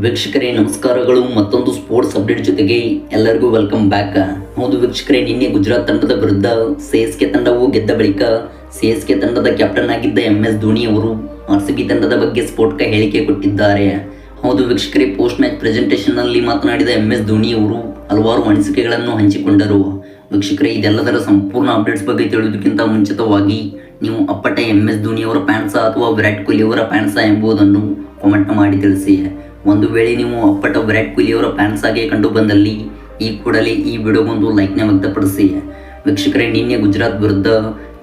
ವೀಕ್ಷಕರೇ, ನಮಸ್ಕಾರಗಳು. ಮತ್ತೊಂದು ಸ್ಪೋರ್ಟ್ಸ್ ಅಪ್ಡೇಟ್ ಜೊತೆಗೆ ಎಲ್ಲರಿಗೂ ವೆಲ್ಕಮ್ ಬ್ಯಾಕ್ ಹೌದು ವೀಕ್ಷಕರೇ, ನಿನ್ನೆ ಗುಜರಾತ್ ತಂಡದ ವಿರುದ್ಧ ಸಿ ಎಸ್ ಕೆ ತಂಡವು ಗೆದ್ದ ಬಳಿಕ ಸಿ ಎಸ್ ಕೆ ತಂಡದ ಕ್ಯಾಪ್ಟನ್ ಆಗಿದ್ದ ಎಂ ಎಸ್ ಧೋನಿ ಅವರು ಆರ್ ಸಿ ಬಿ ತಂಡದ ಬಗ್ಗೆ ಸ್ಫೋಟಕ ಹೇಳಿಕೆ ಕೊಟ್ಟಿದ್ದಾರೆ. ಹೌದು ವೀಕ್ಷಕರೇ ಪೋಸ್ಟ್ ಮ್ಯಾಚ್ ಪ್ರೆಸೆಂಟೇಷನ್ನಲ್ಲಿ ಮಾತನಾಡಿದ ಎಂ ಎಸ್ ಧೋನಿ ಅವರು ಹಲವಾರು ಅನಿಸಿಕೆಗಳನ್ನು ಹಂಚಿಕೊಂಡರು. ವೀಕ್ಷಕರೇ, ಇದೆಲ್ಲದರ ಸಂಪೂರ್ಣ ಅಪ್ಡೇಟ್ಸ್ ಬಗ್ಗೆ ತಿಳಿಯೋದಕ್ಕಿಂತ ಮುಂಚಿತವಾಗಿ ನೀವು ಅಪ್ಪಟ ಎಂ ಎಸ್ ಧೋನಿ ಅವರ ಪ್ಯಾನ್ಸಾ ಅಥವಾ ವಿರಾಟ್ ಕೊಹ್ಲಿ ಅವರ ಪ್ಯಾನ್ಸಾ ಎಂಬುದನ್ನು ಕಾಮೆಂಟ್ ಮಾಡಿ ತಿಳಿಸಿ. ಒಂದು ವೇಳೆ ನೀವು ಅಪ್ಪಟ ವಿರಾಟ್ ಕೊಹ್ಲಿ ಅವರ ಫ್ಯಾನ್ಸ್ ಆಗಿ ಕಂಡು ಬಂದಲ್ಲಿ, ಈ ಕೂಡಲೇ ಈ ವಿಡಿಯೋಗೊಂದು ಲೈಕ್ನ ವ್ಯಕ್ತಪಡಿಸಿ. ವೀಕ್ಷಕರೇ, ನಿನ್ನೆ ಗುಜರಾತ್ ವಿರುದ್ಧ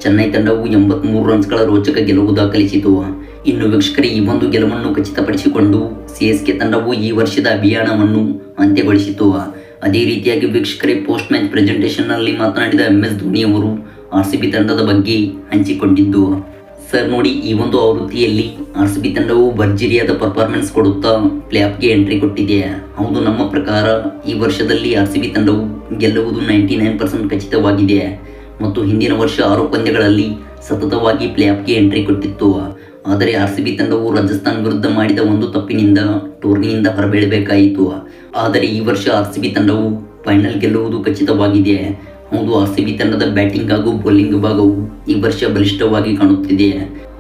ಚೆನ್ನೈ ತಂಡವು ಎಂಬತ್ಮೂರು ರನ್ಸ್ಗಳ ರೋಚಕ ಗೆಲುವು ದಾಖಲಿಸಿತು. ಇನ್ನು ವೀಕ್ಷಕರೇ, ಈ ಒಂದು ಗೆಲುವನ್ನು ಖಚಿತಪಡಿಸಿಕೊಂಡು ಸಿ ಎಸ್ ಕೆ ತಂಡವು ಈ ವರ್ಷದ ಅಭಿಯಾನವನ್ನು ಅಂತ್ಯಗೊಳಿಸಿತು. ಅದೇ ರೀತಿಯಾಗಿ ವೀಕ್ಷಕರೇ ಪೋಸ್ಟ್ ಮ್ಯಾಚ್ ಪ್ರೆಸೆಂಟೇಷನ್ನಲ್ಲಿ ಮಾತನಾಡಿದ ಎಂ ಎಸ್ ಧೋನಿ ಅವರು ಆರ್ ಸಿ ಬಿ ತಂಡದ ಬಗ್ಗೆ ಹಂಚಿಕೊಂಡಿದ್ದು. ಸರ್ ನೋಡಿ, ಈ ಒಂದು ಆವೃತ್ತಿಯಲ್ಲಿ ಆರ್ ಸಿ ಬಿ ತಂಡವು ಭರ್ಜರಿಯಾದ ಪರ್ಫಾರ್ಮೆನ್ಸ್ ಕೊಡುತ್ತಾ ಪ್ಲೇ ಆಫ್ಗೆ ಎಂಟ್ರಿ ಕೊಟ್ಟಿದೆ. ಹೌದು, ನಮ್ಮ ಪ್ರಕಾರ ಈ ವರ್ಷದಲ್ಲಿ ಆರ್ ತಂಡವು ಗೆಲ್ಲುವುದು ನೈಂಟಿ ನೈನ್ ಪರ್ಸೆಂಟ್ ಖಚಿತವಾಗಿದೆ. ಮತ್ತು ಹಿಂದಿನ ವರ್ಷ ಆರು ಪಂದ್ಯಗಳಲ್ಲಿ ಸತತವಾಗಿ ಪ್ಲೇ ಆಫ್ಗೆ ಎಂಟ್ರಿ ಕೊಟ್ಟಿತ್ತು. ಆದರೆ ಆರ್ ತಂಡವು ರಾಜಸ್ಥಾನ್ ವಿರುದ್ಧ ಮಾಡಿದ ಒಂದು ತಪ್ಪಿನಿಂದ ಟೂರ್ನಿಯಿಂದ ಹೊರಬೀಳಬೇಕಾಯಿತು. ಆದರೆ ಈ ವರ್ಷ ಆರ್ ತಂಡವು ಫೈನಲ್ ಗೆಲ್ಲುವುದು ಖಚಿತವಾಗಿದೆ. ಹೌದು ಆ ಸಿ ಬಿ ತಂಡದ ಬ್ಯಾಟಿಂಗ್ ಹಾಗೂ ಬೌಲಿಂಗ್ ಭಾಗವು ಈ ವರ್ಷ ಬಲಿಷ್ಠವಾಗಿ ಕಾಣುತ್ತಿದೆ.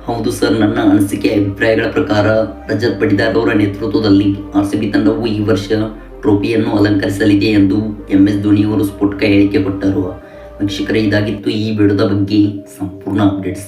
ಹೌದು ಸರ್, ನನ್ನ ಅನಿಸಿಕೆ, ಅಭಿಪ್ರಾಯಗಳ ಪ್ರಕಾರ ರಜತ್ ಪಟಿದಾರ್ ಅವರ ನೇತೃತ್ವದಲ್ಲಿ ಆರ್ ಸಿ ಬಿ ತಂಡವು ಈ ವರ್ಷ ಟ್ರೋಫಿಯನ್ನು ಅಲಂಕರಿಸಲಿದೆ ಎಂದು ಎಂ ಎಸ್ ಧೋನಿ ಅವರು ಸ್ಫೋಟಕ ಹೇಳಿಕೆ ಕೊಟ್ಟರು. ವೀಕ್ಷಕರೇ, ಇದಾಗಿತ್ತು ಈ ವಿಡಿಯೋದ ಬಗ್ಗೆ ಸಂಪೂರ್ಣ ಅಪ್ಡೇಟ್ಸ್.